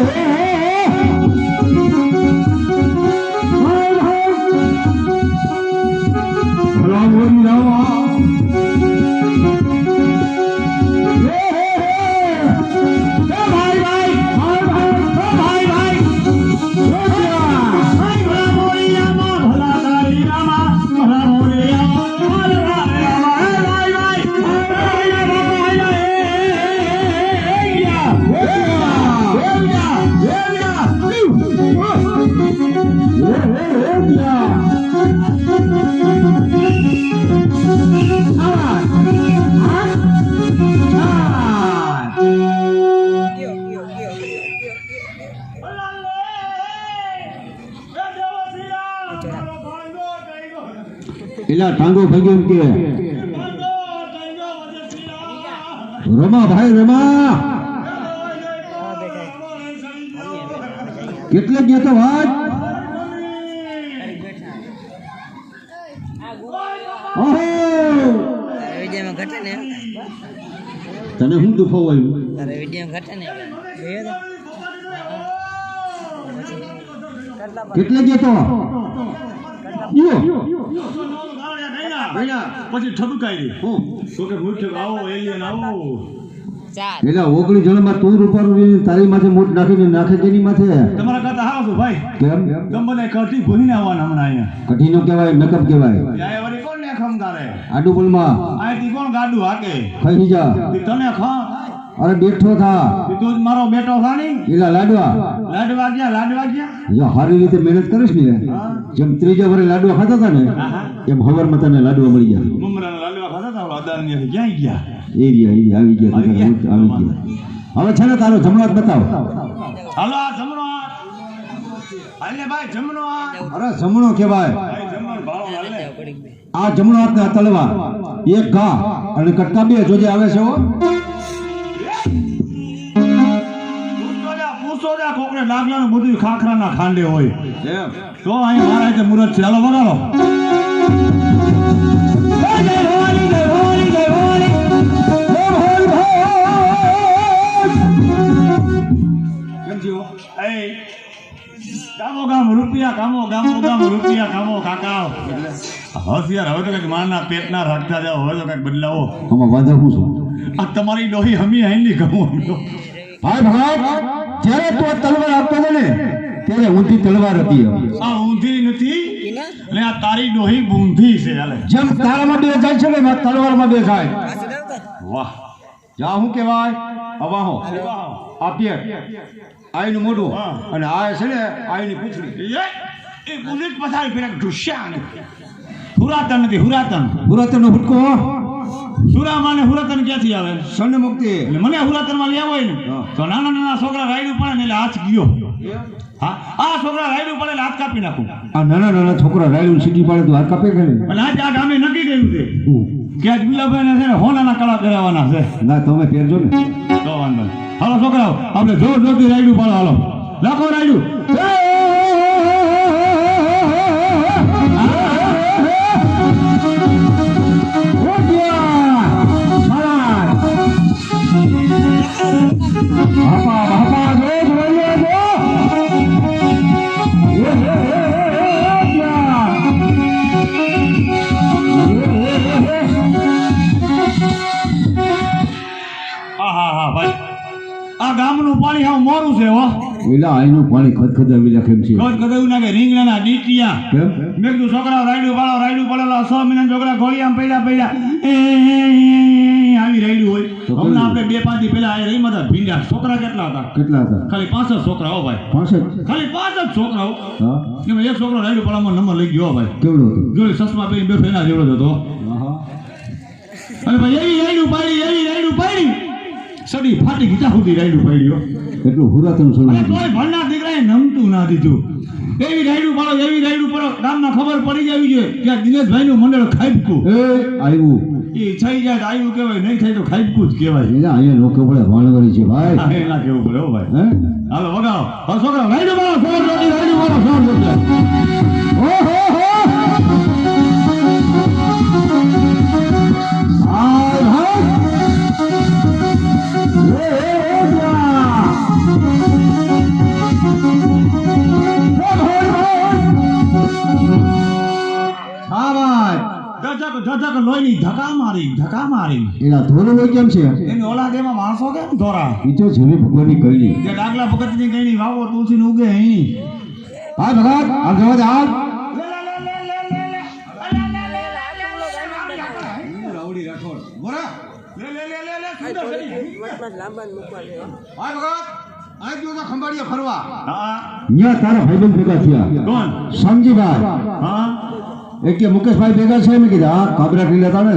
hurry, hurry. પેલા ટાંગો ભાગ્યો એમ કે. રમા ભાઈ, રમા. કેટલે ગયો તો વાત? તને શું દુખાવ આવ્યું? ઘટે ને. કેટલે ગયા તો? પછી ઠપકાઈ હું. તો કે મુઠ્ઠ આવો એલિયન આવો. ચાર પેલા ઓગણી જણમાં તું રૂપારું તારી માથે મોટ નાખીને નાખે તેની માથે? તમારા કરતા હારો છો ભાઈ. કેમ? તમે બધા કટી ભૂલીને આવવાના હમણાં અહીંયા. કઠીનો કહેવાય મેકઅપ કહેવાય? ત્યાં વળી કોણ ને ખમકારે? આડુ બોલમાં. કોણ ગાડું હાકે? ખાઈ જા. તને ખા અરે બેઠો થા. તી જ મારો બેટો ખાની એલા લાડવા. લાડવા ગયા લાડવા ગયા. જો સારી રીતે મહેનત કરીશ ને. જેમ ત્રીજા વરે લાડવા ખાતા હતા ને એમ હવારમાં તને લાડવા મળી ગયા. મમરાના લાડવા ખાતા હતા અદારની ક્યાંય ગયા? એ રહ્યા એ આવી ગયા આવી ગયા? આવી ગયા. હવે છે ને તારો જમણો હાથ બતાવો. હાલો આ જમણો હાલે ભાઈ જમણો. અરે જમણો કે ભાઈ આ જમણો હાથ તલવાર. એક ઘા અને કટકા બે જોજે આવે છે હો. જા, કોકને લાગલાનું બધું ખાખરાના ખાંડે હોય. તો અહીં મારા રીતે મુરત છે હાલો વગાડો જય જય ભવાની, જય ભવાની, જય ભવાની. જય ભવાની, ભાઈ. કેમ ગામો ગામ રૂપિયા કામો ગામો ગામ રૂપિયા કામો કાકા હોશિયાર હવે તો કંઈક મારના પેટના રાખતા જાઓ હવે તો કંઈક બદલાવો. આમાં વાંધો શું છે? આ તમારી લોહી હમી આઈની ગમો ભાઈ ભાઈ જ્યારે તું આ તલવાર આપતો હતો ને ત્યારે ઊંધી તલવાર હતી આ ઊંધી નથી અને આ તારી લોહી બૂંધી છે હાલે. જેમ તારામાં બે જાય છે ને તલવારમાં બે જાય. વાહ. જા શું કહેવાય? અવાહો આપીએ આઈનું મોઢું. હા. અને આ છે ને આઈની પૂછડી. એ એ પથારી ફેરા ઢુસ્યા હુરાતન નથી હુરાતન. નો ભૂટકો સુરામાં ને હુરાતન ક્યાંથી આવે? સન મુક્તિ. એટલે મને હુરાતનમાં લેવો હોય ને તો નાના નાના છોકરા રાયડું પડે ને એટલે હાથ ગયો. હા. આ છોકરા રાયડું પડે એટલે હાથ કાપી નાખું. આ નાના નાના છોકરા રાયડું સીટી પાડે તો હાથ કાપે કરે અને આજે આ ગામે નક્કી કર્યું છે. કે આજ ગુલાબભાઈ ને છે ને હોનાના કળા કરાવવાના છે. ના તમે પહેરજો ને. તો વાંધો હાલો છોકરાઓ આપણે જોર જોરથી રાયડું પાડો હાલો. લાખો રાયડું. પાણી હા મોરું છે હો. એલા આઈનું પાણી ખદખદાવી નાખે એમ છે. રોજ કદાયું નાખે રીંગણાના ડીટિયા. કેમ? મેં કીધું છોકરાઓ રાયડું પાડો રાયડું પડેલા છ મહિના છોકરા ઘોડિયામાં પડ્યા પડ્યા એ, આવી રાયડું હોય. હમણાં આપણે બે પાંચ દી પહેલા આ રહીમાં હતા ભીંડા. છોકરા કેટલા હતા? કેટલા હતા? ખાલી પાંચ જ છોકરા હો ભાઈ. પાસઠ ખાલી પાંચ જ છોકરાઓ. હા. એમાં એક છોકરો રાયડું પાડવામાં નંબર લઈ ગયો ભાઈ. કેવડો જોઈ સસમા પહેરી બેઠો એના જેવડો હતો. અને ભાઈ એવી રાયડું પાડી એવી રાયડું પાડી. સડી ફાટી ગીતા સુધી રાયડું પાડ્યો? એટલું હુરાતન અને કોઈ ભણના દીકરાએ નમતું ના દીધું. એવી રાયડું પાડો એવી રાયડું પાડો. ગામમાં ખબર પડી જવી જોઈએ. કે દિનેશભાઈ નું મંડળ ખાઈપકું એ આવ્યું એ થઈ જાય આવ્યું કહેવાય નહીં થાય તો ખાઈપકું જ કહેવાય. અહીંયા લોકો પડે વાણવરી છે ભાઈ. એના કેવું પડે હો ભાઈ. હે? હાલો વગાવો હા છોકરા રાયડું પાડો ખબર નથી રાયડું પાડો ખબર નથી ઓહો ધક્કા મારી ધકા મારી એના ધોરણ હોય કેમ છે એની ઓલાદ એમાં માણસો કેમ ધોરા એ તો જેવી ભગવાનની કઈ જે ડાગલા ભગતની કઈ વાવો તુલસી ઉગે એની હા ભગત આ જવા દે આ જો ફરવા હા ન્યા તારા ભાઈબંધ ભેગા થયા કોણ સમજીભાઈ હા કે મુકેશભાઈ ભેગા છે એમ કીધા હા કાબરા લેતા ને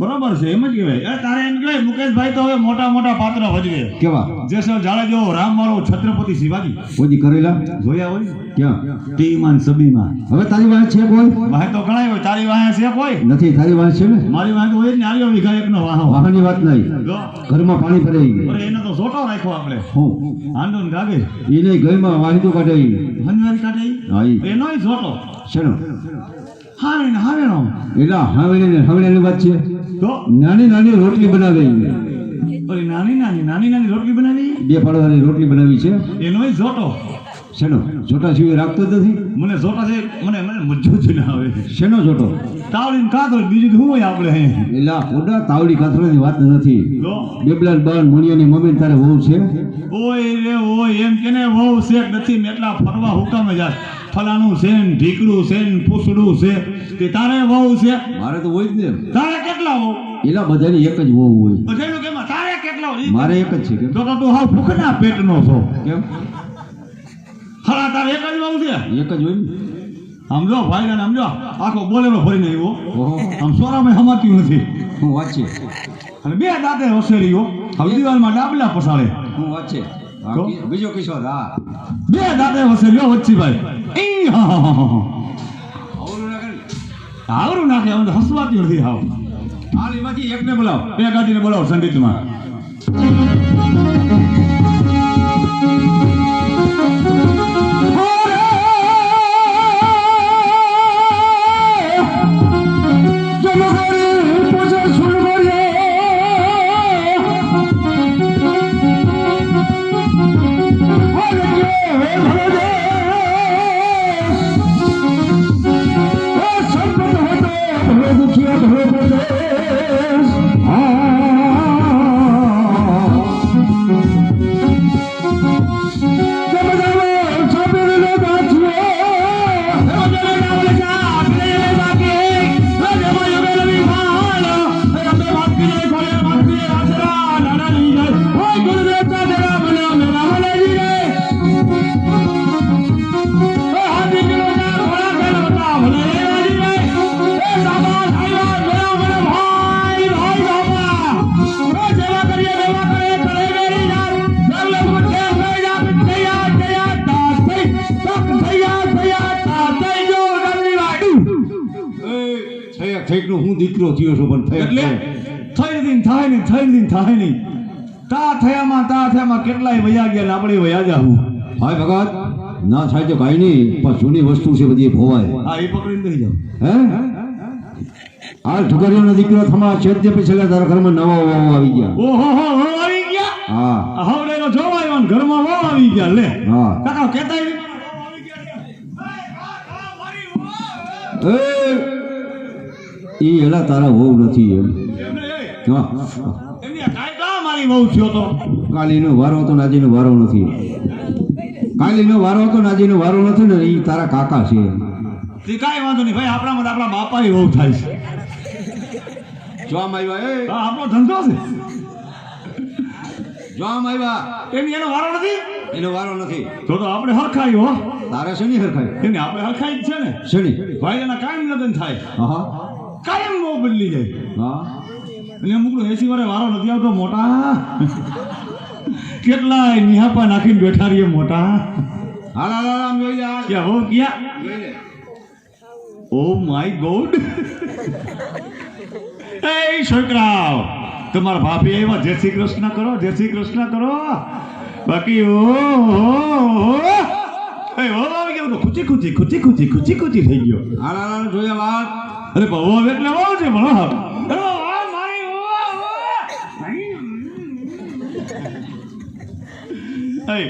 બરોબર છે એમ જ કહેવાય. એ તારે એમ કહેવાય મુકેશભાઈ તો હવે મોટા મોટા પાત્ર ભજવે. કેવા? જેસલ જાડેજો રામ મારો છત્રપતિ શિવાજી. ઓજી કરેલા? જોયા હોય? ક્યાં? ટીમાં ને સબીમાં હવે તારી વાહે છે કોઈ? વાહે તો ઘણાય હોય તારી વાહે છે કોઈ? નથી તારી વાહે છે ને? મારી વાહે તો હોય ને આવ્યો વિઘા એકનો વાહો. વાહની વાત નહીં. ઘરમાં પાણી ભરાઈ ગયું. અરે એનો તો સોટો રાખ્યો આપણે. હું. આંડો ને ગાગે. એને ઘરમાં વાહિંદો કાઢે. ઈ. હંજવારી કાઢે હા એનોય સોટો. શેનો? હાવે ને હાવે નો એલા હાવડીને વાત છે. તો નાની નાની રોટલી બનાવી. નાની નાની નાની નાની રોટલી બનાવી? બે ફળવાની રોટલી બનાવી છે. એનો સોટો શેનો? જોટા સિવાય રાખતો જ નથી? મને જોટા છે મને મને મજો જ ના આવે. શેનો જોટો? તાવડી ને કાતો બીજું શું હોય આપણે? એટલે ખોડા તાવડી કાથરાની વાત નથી. બેબલાલ બાન મુનિયાની મમ્મી તારે વહુ છે? ઓય રે ઓય એમ કેને વહુ છે નથી મેં એટલા ફરવા હુકામે જા. ફલાનું છે ને ઢીકડું છે ને પૂછડું છે. તે તારે વહુ છે? મારે તો હોય જ ને. તારે કેટલા વહુ? એલા બધાની એક જ વહુ હોય. બધાનું કેમ? તારે કેટલા? મારે એક જ છે તો તો હાવ ભૂખના પેટનો છો. કેમ? ખરા તારે એક જ વાવ છે? એક જ હોય સમજો આમ જો ભાઈ આમ જો આખો બોલેરો ભરીને આવ્યો આમ સોરામાં હમાતી નથી. હું વાંચી. અને બે દાંતે હોશેરીઓ. હવે દિવાલમાં ડાબલા પસાડે હું વાંચે. બીજો કિશોર હા. બે દાંતે હોશેરીઓ વચ્ચીભાઈ ઈ હા હા હા હા. આવરું નાખે અમને હસવાતી નથી હાવ. એમાંથી એકને બોલાવો. બે ગાડીને બોલાવો સંગીતમાં. થયા હું દીકરો થયો છું પણ એટલે થઈ નથી થાય નહીં થઈ નથી થાય નહીં તા થયામાં તા થયામાં કેટલાય વયા ગયા ને આપણે વયા જાવું હાય ભગત ના થાય તો કાંઈ નહીં પણ જૂની વસ્તુ છે બધી ભોવાય. હા એ પકડીને લઈ જાઓ. હે? આ ઠુકરીઓનો દીકરો થમા છે તે પછી તારા ઘરમાં નવા વાવ આવી ગયા. ઓહો હો હો આવી ગયા? હા. હવડેનો જોવા આવ્યો ને ઘરમાં વાવ આવી ગયા લે. હા. કાકા કહેતા એ ઈ એલા તારા વહુ નથી એમ. કાલીનો વારો હતો નાજીનો વારો નથી. કાલીનો વારો હતો નાજીનો વારો નથી ને એ તારા કાકા છે. કાંઈ વાંધો નહીં ભાઈ આપણા આપણા બાપાની વહુ થાય છે જો આવ્યા એ. આપણો ધંધો છે. જો આમ આવ્યા. એની એનો વારો નથી? એનો વારો નથી. તો તો આપણે હરખાઈ હો. તારે શેની હરખાય એને આપણે હરખાઈ જ છે ને. શેની? ભાઈ એના કાંઈ લગ્ન થાય. હા. બદલી જાય. હા? અને અમુક એસી વારે વારો નથી આવતો મોટા. કેટલા નિહાપા નાખીને બેઠા રહીએ મોટા. હાલ હાલ હાલ, આમ જોઈ હાલ. ક્યાં હો ક્યાં? Oh my God. એ છોકરાઓ તમારા ભાભી આવ્યા. જય શ્રી કૃષ્ણ કરો જય શ્રી કૃષ્ણ કરો. બાકી ઓ તો ખુચી ખુચી ખુચી ખુચી ખુચી ખુચી થઈ ગયો. હાલ હાલ જોયા વાત. અરે બહુ એટલે બહુ છે ભણો અરે વાહ, આઈ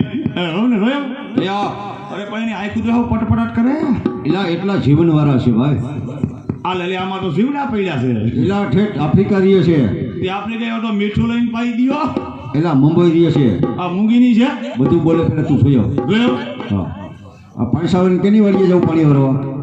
એની પટપટાટ કરે. એલા એટલા જીવન વાળા છે ભાઈ. આ લે લે, આમાં તો જીવડા પડ્યા છે. એલા ઠેઠ આફ્રિકા રીએ છે. તે આપણે તો મીઠું લઈને પાઈ દ્યો. એલા મુંબઈ રીએ છે. આ મૂંગીની છે? બધું બોલે પેલા તું જોયો. ગયો હા. આ પૈસા કેની વાળીએ જવું પાણી ભરવા?